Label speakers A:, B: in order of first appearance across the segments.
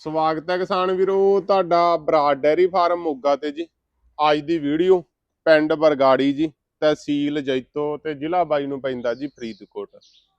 A: ਸਵਾਗਤ ਹੈ ਕਿਸਾਨ ਵੀਰੋ, ਤੁਹਾਡਾ ਬਰਾਡ ਡੈਰੀ ਫਾਰਮ ਮੋਗਾ ਤੇ ਜੀ। ਅੱਜ ਦੀ ਵੀਡੀਓ ਪਿੰਡ ਬਰਗਾੜੀ ਜੀ, ਤਹਿਸੀਲ ਜੈਤੋ ਤੇ ਜ਼ਿਲ੍ਹਾ ਬਾਈ ਨੂੰ ਪੈਂਦਾ ਜੀ ਫਰੀਦਕੋਟ।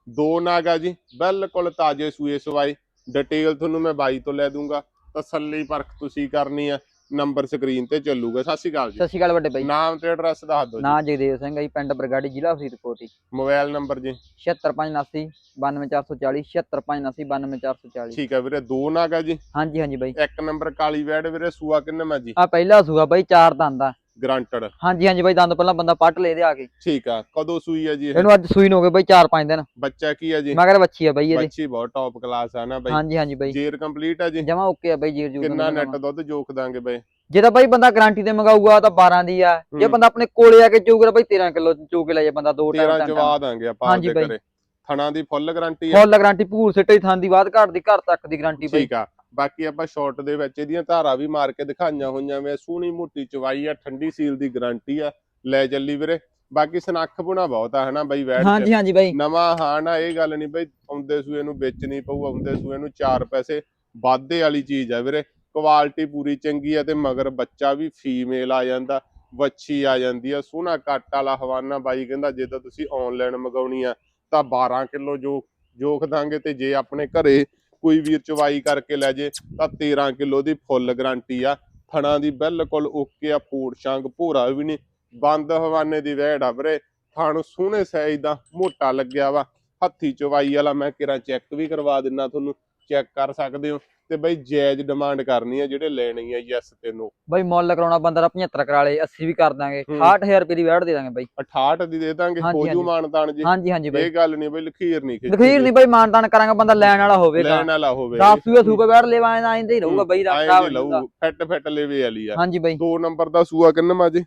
A: ਦੋ ਨਾਗਾ ਜੀ, ਬਿਲਕੁਲ ਤਾਜ਼ੇ ਸੂਏ ਸਵਾਈ ਡਿਟੇਲ ਤੁਹਾਨੂੰ ਮੈਂ ਬਾਈ ਤੋਂ ਲੈ ਦੂੰਗਾ। ਤਸੱਲੀ ਪਰਖ ਤੁਸੀਂ ਕਰਨੀ ਆ। ਨੰਬਰ ਸਕਰੀਨ ਤੇ ਚੱਲੂਗਾ। ਸਤਿ ਸ਼੍ਰੀ ਅਕਾਲ ਜੀ।
B: ਸਤਿ ਸ਼੍ਰੀ ਅਕਾਲ ਵੱਡੇ ਬਾਈ
A: ਨਾਮ ਤੇ ਐਡਰੈਸ ਦੱਸ ਦਿਓ ਜੀ।
B: ਨਾਂ ਜਗਦੇਵ ਸਿੰਘ ਹੈ ਜੀ, ਪਿੰਡ ਬਰਗਾੜੀ ਜ਼ਿਲ੍ਹਾ ਫਰੀਦਕੋਟ ਜੀ।
A: ਮੋਬਾਈਲ ਨੰਬਰ ਜੀ।
B: 76579 92440 76579 92440
A: ਠੀਕ ਹੈ ਵੀਰੇ ਦੋ ਨਾਗਾ ਜੀ।
B: ਹਾਂਜੀ ਹਾਂਜੀ ਬਾਈ।
A: ਇੱਕ ਨੰਬਰ ਕਾਲੀ ਵੈੜ ਵੀਰੇ ਸੂਆ ਕਿੰਨੇ ਮੈਂ ਜੀ
B: ਆ ਪਹਿਲਾ ਸੂਆ ਬਾਈ ਚਾਰ ਦੰਦ ਆ।
A: ਗਰੰਟਡ
B: ਹਾਂਜੀ ਹਾਂਜੀ ਬਾਈ ਦੰਦ ਪਹਿਲਾਂ ਬੰਦਾ ਪੱਟ ਲੈ ਦੇ ਆ ਕੇ।
A: ਠੀਕ ਆ ਕਦੋਂ ਸੂਈ ਆ ਜੀ ਇਹ?
B: ਇਹਨੂੰ ਅੱਜ ਸੂਈ ਨੂੰ ਹੋ ਗਏ ਬਾਈ 4-5 ਦਿਨ।
A: ਬੱਚਾ ਕੀ ਆ ਜੀ?
B: ਮਗਰ ਬੱਚੀ ਆ ਬਾਈ ਇਹਦੀ।
A: ਬੱਚੀ ਬਹੁਤ ਟੌਪ ਕਲਾਸ ਆ ਨਾ ਬਾਈ।
B: ਹਾਂਜੀ ਹਾਂਜੀ ਬਾਈ।
A: ਜੇਰ ਕੰਪਲੀਟ ਆ ਜੀ?
B: ਜਮਾ ਓਕੇ ਆ ਬਾਈ ਜੀਰ ਜੂਰ
A: ਕਿੰਨਾ ਨੈਟ ਦੁੱਧ ਜੋਖ ਦਾਂਗੇ ਬਾਈ?
B: ਜੇ ਤਾਂ ਬਾਈ ਬੰਦਾ ਗਾਰੰਟੀ ਤੇ ਮੰਗਾਊਗਾ ਤਾਂ 12 ਦੀ ਆ। ਜੇ। ਬੰਦਾ ਆਪਣੇ ਕੋਲੇ ਆ ਕੇ ਚੂਗਰ ਬਾਈ 13 ਕਿਲੋ ਚੂ ਕੇ ਲੈ ਜਾ ਬੰਦਾ ਦੋ
A: 13
B: ਟਾਈਮ
A: ਜਵਾ ਦਾਂਗੇ ਆਪਾਂ ਆਪਦੇ। ਘਰੇ। ਥਣਾ ਦੀ ਫੁੱਲ ਗਾਰੰਟੀ ਆ?
B: ਫੁੱਲ ਗਾਰੰਟੀ ਭੂਰ ਸਿੱਟੇ ਥਾਂ ਦੀ ਬਾਅਦ ਘਾਟ ਦੀ ਘਰ ਤੱਕ ਦੀ ਗਾਰੰਟੀ ਬਾਈ।
A: ਠੀਕ ਆ। ਬਾਕੀ ਆਪਾਂ ਸ਼ਾਰਟ ਦੇ ਵਿੱਚ ਇਹਦੀਆਂ ਧਾਰਾ ਵੀ ਮਾਰ ਕੇ ਦਿਖਾਈਆਂ ਹੋਈਆਂ ਵੇ ਸੋਹਣੀ ਮੋਟੀ ਚਵਾਈ ਆ ਠੰਡੀ ਸੀਲ ਦੀ ਗਾਰੰਟੀ ਆ। ਲੈ ਚੱਲੀ ਵੀਰੇ ਬਾਕੀ ਸਨੱਖ ਪੁਣਾ ਬਹੁਤ ਆ ਹਨਾ ਬਾਈ ਵੈਟ
B: ਹਾਂਜੀ ਹਾਂਜੀ ਬਾਈ।
A: ਨਵਾਂ ਹਾਂ ਨਾ ਇਹ ਗੱਲ ਨਹੀਂ ਬਈ ਆਉਂਦੇ ਸੂਏ ਨੂੰ ਵੇਚਣੀ ਪਊ ਆਉਂਦੇ ਸੂਏ ਨੂੰ 4 ਪੈਸੇ ਵਾਧੇ ਵਾਲੀ ਚੀਜ਼ ਆ ਵੀਰੇ। ਕੁਆਲਿਟੀ ਪੂਰੀ ਚੰਗੀ ਆ ਤੇ ਮਗਰ ਬੱਚਾ ਵੀ ਫੀਮੇਲ ਆ ਜਾਂਦਾ ਵੱਛੀ ਆ ਜਾਂਦੀ ਆ ਸੋਹਣਾ ਕੱਟ ਵਾਲਾ ਹਵਾਨਾ ਬਾਈ ਕਹਿੰਦਾ ਜੇ ਤਾਂ ਤੁਸੀਂ ਆਨਲਾਈਨ ਮੰਗਾਉਣੀ ਆ ਤਾਂ 12 ਕਿਲੋ ਜੋ ਜੋਖ ਦਾਂਗੇ ਤੇ ਜੇ ਆਪਣੇ ਘਰੇ ਕੋਈ ਵੀਰ ਚਵਾਈ ਕਰਕੇ ਲੈ ਜੇ, ਤਾਂ 13 ਕਿਲੋ ਦੀ ਫੁੱਲ ਗਾਰੰਟੀ ਆ। ਥਣਾ ਦੀ ਬਿਲਕੁਲ ਓਕੇ ਆ ਫੂਡ ਸ਼ੰਗ, ਭੂਰਾ ਵੀ ਨਹੀਂ। ਬੰਦ ਹਵਾਨੇ ਦੀ ਵਹਿੜ ਆ ਵੀਰੇ। ਥਣ ਸੋਹਣੇ ਸਾਈਜ਼ ਦਾ ਮੋਟਾ ਲੱਗਿਆ ਵਾ। ਹੱਥੀ ਚਵਾਈ ਵਾਲਾ ਮੈਂ ਕਿਰਾ ਚੈੱਕ ਵੀ ਕਰਵਾ ਦਿੰਨਾ ਤੁਹਾਨੂੰ। ਚੈੱਕ ਕਰ ਸਕਦੇ ਹੋ। ਤੇ ਬਈ ਜਾਇਜ਼ ਡਿਮਾਂਡ ਕਰਨੀ ਆ ਜਿਹੜੇ ਲੈਣੀ ਆ ਯੈਸ ਤੇ ਨੋ
B: ਬਾਈ ਮੁੱਲ ਕਰਾਉਣਾ ਬੰਦਾ ਦਾ 75 ਕਰਾ ਲੇ 80 ਵੀ ਕਰ ਦਾਂਗੇ।
A: ਹੂੰ।
B: 68000 ਰੁਪਏ ਦੀ ਵੈਟ ਦੇ ਦਾਂਗੇ ਬਾਈ।
A: 68 ਦੀ ਦੇ ਦਾਂਗੇ ਹੋ ਜੂ। ਮਾਨਤਾਨ ਜੀ।
B: ਹਾਂਜੀ ਹਾਂਜੀ ਬਾਈ।
A: ਇਹ ਗੱਲ ਨਹੀਂ ਬਈ ਲਖੀਰ ਨਹੀਂ ਖਿੱਚੀ
B: ਲਖੀਰ ਨਹੀਂ ਬਾਈ ਮਾਨਤਾਨ ਕਰਾਂਗਾ ਬੰਦਾ ਲੈਣ ਵਾਲਾ ਹੋਵੇ
A: ਲੈਣ ਵਾਲਾ ਹੋਵੇ।
B: 10 ਸੂਏ ਸੂਗਾ ਵੈਟ ਲੈਵਾ ਆਂਦੇ ਹੀ ਰਹੂਗਾ ਬਾਈ ਰੱਖਾ
A: ਲਊ ਫਿੱਟ ਫਿੱਟ ਲੈਵੇ ਵਾਲੀ ਆ।
B: ਹਾਂਜੀ ਬਾਈ।
A: ਦੋ ਨੰਬਰ ਦਾ ਸੂਆ ਕਿੰਨਾ ਮਾ ਜੀ?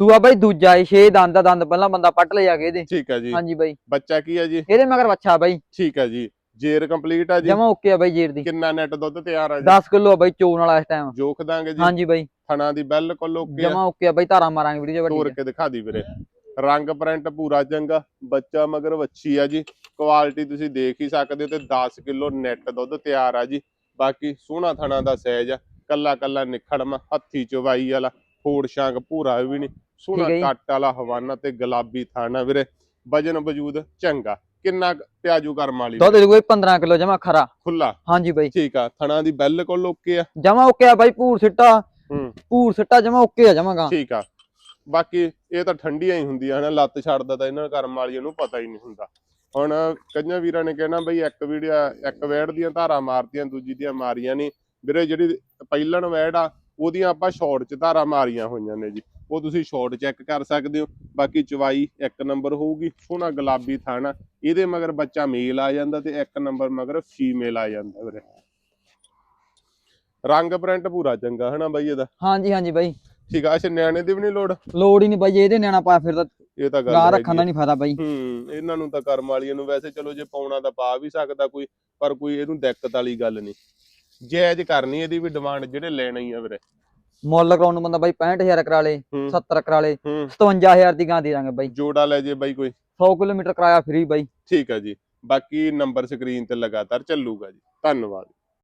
B: ਸੂਆ ਬਾਈ ਦੂਜਾ ਏ 6 ਦੰਦ ਦਾ ਦੰਦ ਪਹਿਲਾਂ ਬੰਦਾ ਪੱਟ ਲੈ ਜਾ ਕੇ ਇਹਦੇ।
A: ਠੀਕ ਆ ਜੀ।
B: ਹਾਂਜੀ ਬਾਈ।
A: ਬੱਚਾ ਕੀ ਆ ਜੀ?
B: ਇਹਦੇ ਮਗਰ ਬੱਚਾ ਬਾਈ।
A: ਠੀਕ ਆ ਜੀ। ਜੇਰ ਕੰਪਲੀਟ ਆ ਜੀ।
B: ਜਮਾ ਓਕੇ ਆ ਬਾਈ ਜੀਰ ਦੀ।
A: ਕਿੰਨਾ ਨੈਟ ਦੁੱਧ ਤਿਆਰ ਆ ਜੀ?
B: 10 ਕਿਲੋ ਆ ਬਾਈ ਚੋਣ ਵਾਲਾ ਇਸ ਟਾਈਮ
A: ਜੋਖ ਦਾਂਗੇ ਜੀ।
B: ਹਾਂਜੀ ਬਾਈ।
A: ਥਣਾ ਦੀ ਬਿਲਕੁਲ ਓਕੇ ਆ।
B: ਜਮਾ ਓਕੇ ਆ ਬਾਈ ਧਾਰਾ ਮਾਰਾਂਗੇ ਵੀਡੀਓ
A: ਤੋਰ
B: ਵੱਡੀ
A: ਕੇ ਦਿਖਾ ਦੀ ਵੀਰੇ। ਰੰਗ ਪ੍ਰਿੰਟ ਪੂਰਾ ਚੰਗਾ ਬੱਚਾ ਮਗਰ ਵੱਛੀ ਆ ਜੀ। ਕੁਆਲਿਟੀ ਤੁਸੀਂ ਦੇਖ ਹੀ ਸਕਦੇ ਹੋ ਤੇ 10 ਕਿਲੋ ਨੈਟ ਦੁੱਧ ਤਿਆਰ ਆ ਜੀ। ਬਾਕੀ ਸੋਹਣਾ ਥਣਾ ਦਾ ਸਾਈਜ਼ ਆ। ਕੱਲਾ ਕੱਲਾ ਨਿਖੜਮਾ ਹੱਥੀ ਚਵਾਈ ਵਾਲਾ ਫੋੜ ਸ਼ਾਂਗ ਪੂਰਾ ਵੀ ਨਹੀਂ। ਸੋਹਣਾ। ਕੱਟ ਵਾਲਾ ਹਵਾਨਾ ਤੇ ਗੁਲਾਬੀ ਥਾਣਾ ਵੀਰੇ। ਵਜਨ ਵਜੂਦ ਚੰਗਾ। ਕਿੰਨਾ ਕੁ ਪਿਆਜੂ ਕਰਮ ਵਾਲੀ
B: ਦੁੱਧ ਦੇ ਕੋਈ 15 ਕਿਲੋ ਜਮਾ ਖਰਾ।
A: ਖੁੱਲਾ
B: ਹਾਂਜੀ ਬਾਈ।
A: ਠੀਕ ਆ ਥਣਾ ਦੀ ਬਿਲਕੁਲ ਓਕੇ ਆ।
B: ਜਮਾ ਓਕੇ ਆ ਬਾਈ ਭੂਰ ਸਿੱਟਾ।
A: ਹੂੰ।
B: ਭੂਰ ਸਿੱਟਾ ਜਮਾ ਓਕੇ ਆ ਜਮਾਗਾ।
A: ਠੀਕ ਆ। ਬਾਕੀ ਇਹ ਤਾਂ ਠੰਡੀਆਂ ਹੀ ਹੁੰਦੀਆਂ ਹਨਾ ਲੱਤ ਛੱਡਦਾ ਤਾਂ ਇਹਨਾਂ ਕਰਮ ਵਾਲੀਆਂ ਨੂੰ ਪਤਾ ਹੀ ਨਹੀਂ ਹੁੰਦਾ। ਹੁਣ ਕਈਆਂ ਵੀਰਾਂ ਨੇ ਕਹਿਣਾ ਬਈ ਇੱਕ ਵੀਡੀਓ ਇੱਕ ਵੈੜ ਦੀਆਂ ਧਾਰਾਂ ਮਾਰਤੀਆਂ ਦੂਜੀ ਦੀਆਂ ਮਾਰੀਆਂ ਨਹੀਂ। ਵੀਰੇ ਜਿਹੜੀ ਪਹਿਲਣ ਵੈੜ ਆ ਉਹਦੀਆਂ ਆਪਾਂ ਸ਼ਾਰਟ 'ਚ ਧਾਰਾਂ ਮਾਰੀਆਂ ਹੋਈਆਂ ਨੇ ਜੀ। ਉਹ ਤੁਸੀਂ ਸ਼ਾਰਟ ਚੈੱਕ ਕਰ ਸਕਦੇ ਹੋ। ਬਾਕੀ ਚਵਾਈ ਇੱਕ ਨੰਬਰ ਹੋਊਗੀ ਸੋਹਣਾ ਗੁਲਾਬੀ ਥਾਣਾ। ਇਹਦੇ ਮਗਰ ਬੱਚਾ ਮੇਲ ਆ ਜਾਂਦਾ ਤੇ ਇੱਕ ਨੰਬਰ ਮਗਰ ਫੀਮੇਲ ਆ ਜਾਂਦਾ ਵੀਰੇ। ਰੰਗ ਪ੍ਰਿੰਟ ਪੂਰਾ ਚੰਗਾ ਹਨਾ ਬਾਈ ਇਹਦਾ?
B: ਹਾਂਜੀ ਹਾਂਜੀ ਬਾਈ।
A: ਠੀਕ ਆ ਅੱਛਾ ਨਿਆਣੇ ਦੀ ਵੀ ਨਹੀਂ ਲੋੜ?
B: ਲੋੜ ਹੀ ਨਹੀਂ ਬਾਈ ਇਹਦੇ ਨਿਆਣਾ ਪਾ ਫਿਰ ਤਾਂ
A: ਇਹ ਤਾਂ ਗੱਲ
B: ਗਾਂ ਰੱਖਣ ਦਾ ਨਹੀਂ ਫਾਇਦਾ ਬਾਈ।
A: ਹੂੰ ਇਹਨਾਂ ਨੂੰ ਤਾਂ ਕਰਮ ਵਾਲੀਆਂ ਨੂੰ ਵੈਸੇ ਚਲੋ ਜੇ ਪਾਉਣਾ ਤਾਂ ਪਾ ਵੀ ਸਕਦਾ ਕੋਈ ਪਰ ਕੋਈ ਇਹਨੂੰ ਦਿੱਕਤ ਵਾਲੀ ਗੱਲ ਨਹੀਂ। ਜਾਇਜ਼ ਕਰਨੀ ਇਹਦੀ ਵੀ ਡਿਮਾਂਡ ਜਿਹੜੇ ਲੈਣਾ ਹੀ ਆ ਵੀਰੇ।
B: ਮੁੱਲ ਕਰਾਉਣ ਨੂੰ ਬੰਦਾ ਬਾਈ 65000 ਕਰਾ ਲੇ
A: ਹੂੰ।
B: 70 ਕਰਾ ਲੇ
A: ਹੂੰ।
B: 57000 ਦੀ ਗਾਂ ਦੇ ਦਾਂਗੇ ਬਾਈ।
A: ਜੋੜਾ ਲੈ ਜੇ ਬਾਈ ਕੋਈ।
B: 100 ਕਿਲੋਮੀਟਰ ਕਰਾਇਆ ਫ੍ਰੀ ਬਾਈ।
A: ਠੀਕ ਆ ਜੀ। ਬਾਕੀ ਨੰਬਰ ਸਕਰੀਨ ਤੇ ਲਗਾਤਾਰ ਚੱਲੂਗਾ ਜੀ। ਧੰਨਵਾਦ।